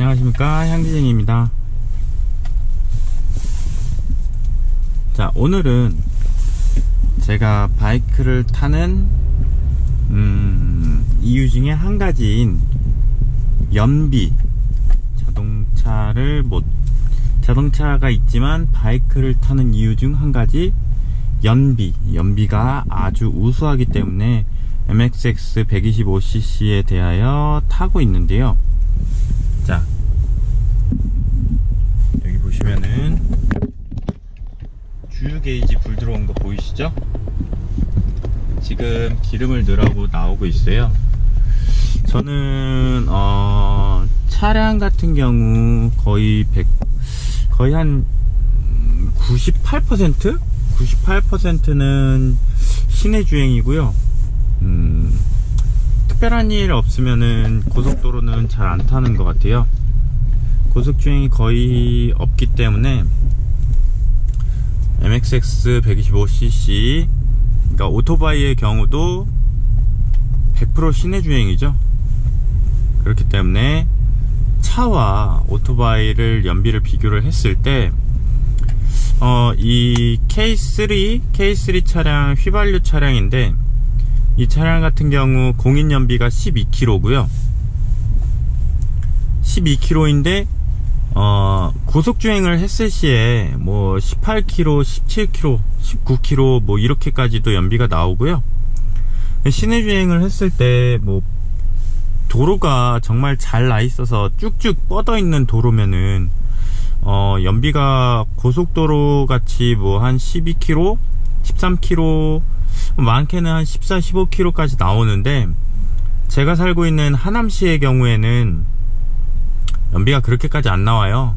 안녕하십니까? 향기쟁입니다. 자 오늘은 제가 바이크를 타는 음, 이유 중에 한 가지인 연비 자동차를 못 자동차가 있지만 바이크를 타는 이유 중 한 가지 연비. 연비가 아주 우수하기 때문에 MXX 125cc에 대하여 타고 있는데요 자 여기 보시면은 주유 게이지 불 들어온 거 보이시죠? 지금 기름을 넣으라고 나오고 있어요 저는 어, 차량 같은 경우 거의 100 거의 한 98%? 98%는 시내 주행이고요 음, 특별한 일 없으면은 고속도로는 잘 안 타는 것 같아요. 고속주행이 거의 없기 때문에 MXX 125cc 그러니까 오토바이의 경우도 100% 시내 주행이죠. 그렇기 때문에 차와 오토바이를 연비를 비교를 했을 때 어, 이 K3 K3 차량 휘발유 차량인데 이 차량 같은 경우 공인 연비가 12km고요. 12km인데 어, 고속 주행을 했을 시에 뭐 18km, 17km, 19km 뭐 이렇게까지도 연비가 나오고요. 시내 주행을 했을 때 뭐 도로가 정말 잘 나 있어서 쭉쭉 뻗어 있는 도로면은 어, 연비가 고속도로 같이 뭐 한 12km, 13km 많게는 한 14, 15km까지 나오는데 제가 살고 있는 하남시의 경우에는 연비가 그렇게까지 안 나와요.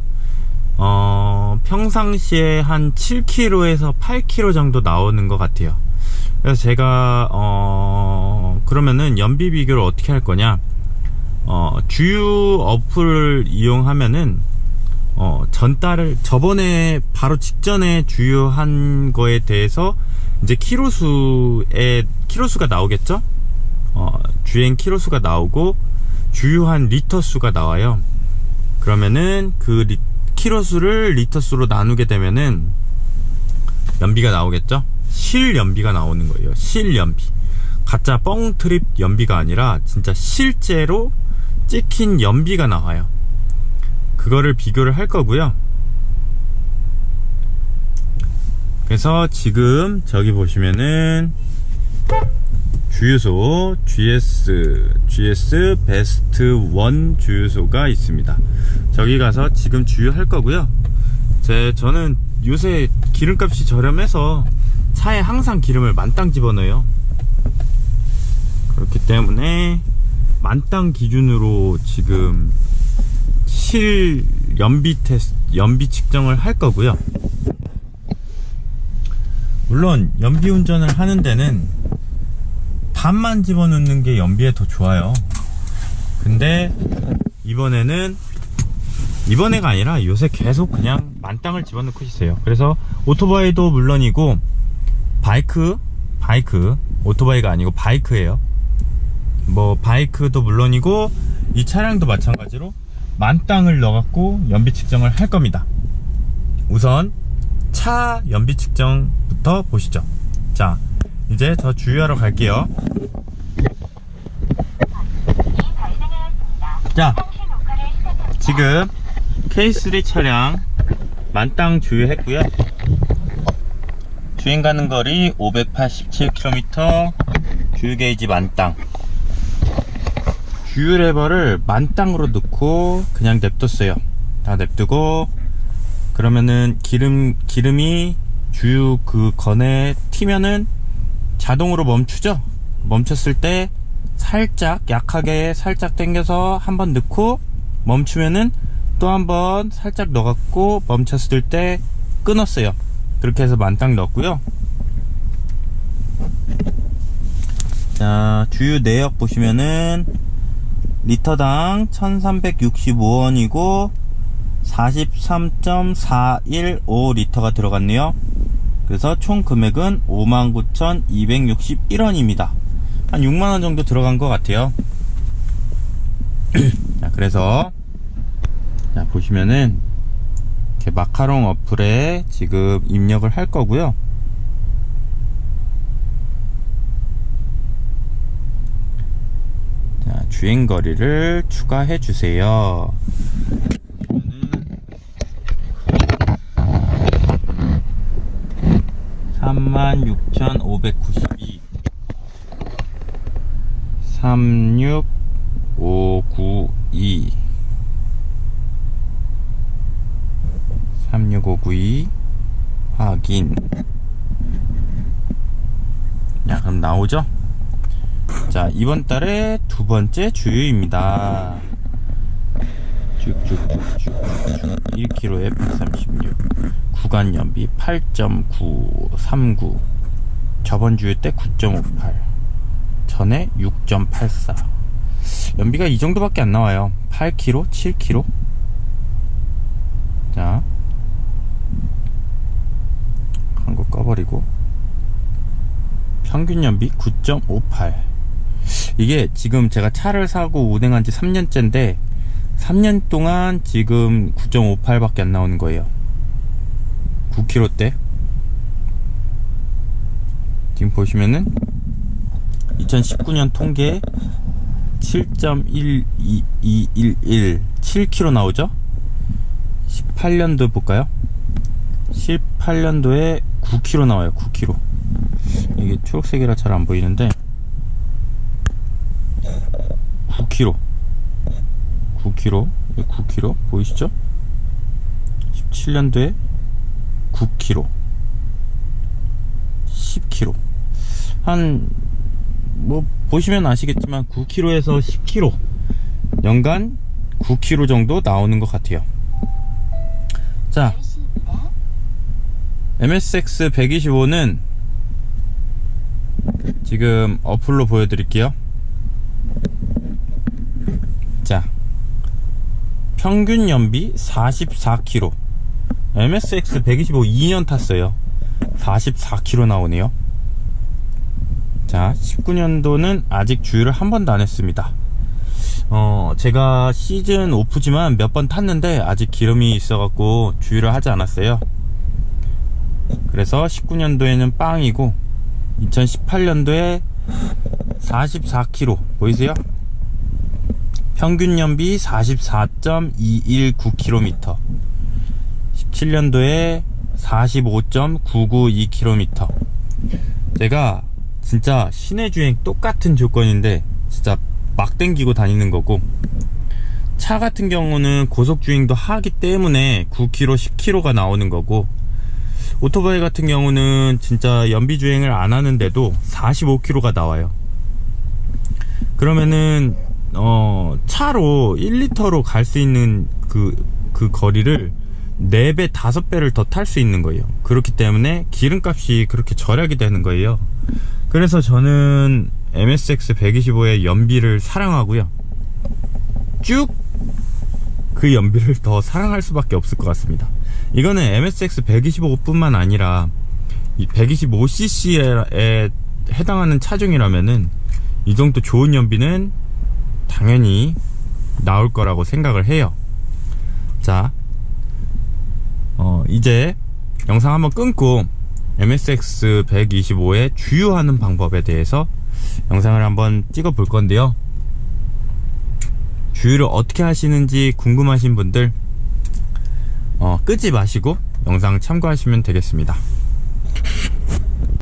어, 평상시에 한 7km에서 8km 정도 나오는 것 같아요. 그래서 제가 어, 그러면은 연비 비교를 어떻게 할 거냐? 어, 주유 어플을 이용하면은 어, 전달을 저번에 바로 직전에 주유한 거에 대해서 이제 키로수에 키로수가 나오겠죠? 어, 주행 키로수가 나오고 주유한 리터 수가 나와요. 그러면은 그 리, 키로수를 리터 수로 나누게 되면은 연비가 나오겠죠? 실 연비가 나오는 거예요. 실 연비. 가짜 뻥 트립 연비가 아니라 진짜 실제로 찍힌 연비가 나와요. 그거를 비교를 할 거고요. 그래서 지금 저기 보시면은 주유소 GS GS 베스트 1 주유소가 있습니다. 저기 가서 지금 주유할 거고요. 제 저는 요새 기름값이 저렴해서 차에 항상 기름을 만땅 집어넣어요. 그렇기 때문에 만땅 기준으로 지금 실 연비 테스트 연비 측정을 할 거고요. 물론 연비 운전을 하는 데는 반만 집어넣는 게 연비에 더 좋아요. 근데 이번에는 이번에가 아니라 요새 계속 그냥 만땅을 집어넣고 있어요. 그래서 오토바이도 물론이고 바이크 바이크 오토바이가 아니고 바이크예요. 뭐 바이크도 물론이고 이 차량도 마찬가지로 만땅을 넣어갖고 연비 측정을 할 겁니다. 우선 차 연비 측정부터 보시죠. 자, 이제 저 주유하러 갈게요. 자, 지금 K3 차량 만땅 주유했고요. 주행 가는 거리 587km, 주유 게이지 만땅. 주유 레버를 만땅으로 넣고 그냥 냅뒀어요. 다 냅두고 그러면은 기름 기름이 주유 그 건에 튀면은 자동으로 멈추죠. 멈췄을 때 살짝 약하게 살짝 당겨서 한 번 넣고 멈추면은 또 한 번 살짝 넣어갖고 멈췄을 때 끊었어요. 그렇게 해서 만땅 넣었고요. 자 주유 내역 보시면은 리터당 1365원이고 43.415리터가 들어갔네요. 그래서 총 금액은 59,261원입니다. 한 6만원 정도 들어간 것 같아요. 자, 그래서 자, 보시면은 이렇게 마카롱 어플에 지금 입력을 할 거고요. 자, 주행 거리를 추가해 주세요. 보시면은 36,592 36592 36592 확인. 야 그럼 나오죠? 자 이번 달의 두 번째 주유입니다. 쭉쭉쭉쭉. 1km에 136 구간 연비 8.939 저번 주유 때9.58 전에 6.84 연비가 이 정도밖에 안 나와요. 8km 7km 자 한거 꺼버리고. 평균 연비 9.58 이게 지금 제가 차를 사고 운행한 지 3년째인데 3년 동안 지금 9.58밖에 안 나오는 거예요 9km대 지금 보시면은 2019년 통계 7.12211 7km 나오죠? 18년도 볼까요? 18년도에 9km 나와요 9km 이게 초록색이라 잘 안 보이는데 9km 9km 9km 보이시죠? 17년도에 9km 10km 한 뭐 보시면 아시겠지만 9km에서 10km 연간 9km 정도 나오는 것 같아요. 자. MSX 125는 지금 어플로 보여드릴게요. 자. 평균 연비 44km MSX 125 2년 탔어요. 44km 나오네요. 자 19년도는 아직 주유를 한 번도 안 했습니다. 어 제가 시즌 오프지만 몇 번 탔는데 아직 기름이 있어 갖고 주유를 하지 않았어요. 그래서 19년도에는 빵이고 2018년도에 44km 보이세요? 평균 연비 44.219km 17년도에 45.992km 제가 진짜 시내 주행 똑같은 조건인데 진짜 막 땡기고 다니는 거고 차 같은 경우는 고속 주행도 하기 때문에 9km, 10km가 나오는 거고 오토바이 같은 경우는 진짜 연비 주행을 안 하는데도 45km가 나와요. 그러면은 어 차로 1리터로 갈 수 있는 그, 그 거리를 4배, 5배를 더 탈 수 있는 거예요. 그렇기 때문에 기름값이 그렇게 절약이 되는 거예요. 그래서 저는 MSX 125의 연비를 사랑하고요. 쭉 그 연비를 더 사랑할 수밖에 없을 것 같습니다. 이거는 MSX 125뿐만 아니라 125cc에 해당하는 차종이라면은 이 정도 좋은 연비는 당연히 나올 거라고 생각을 해요. 자, 어, 이제 영상 한번 끊고 MSX 125에 주유하는 방법에 대해서 영상을 한번 찍어 볼 건데요. 주유를 어떻게 하시는지 궁금하신 분들 어, 끄지 마시고 영상 참고하시면 되겠습니다.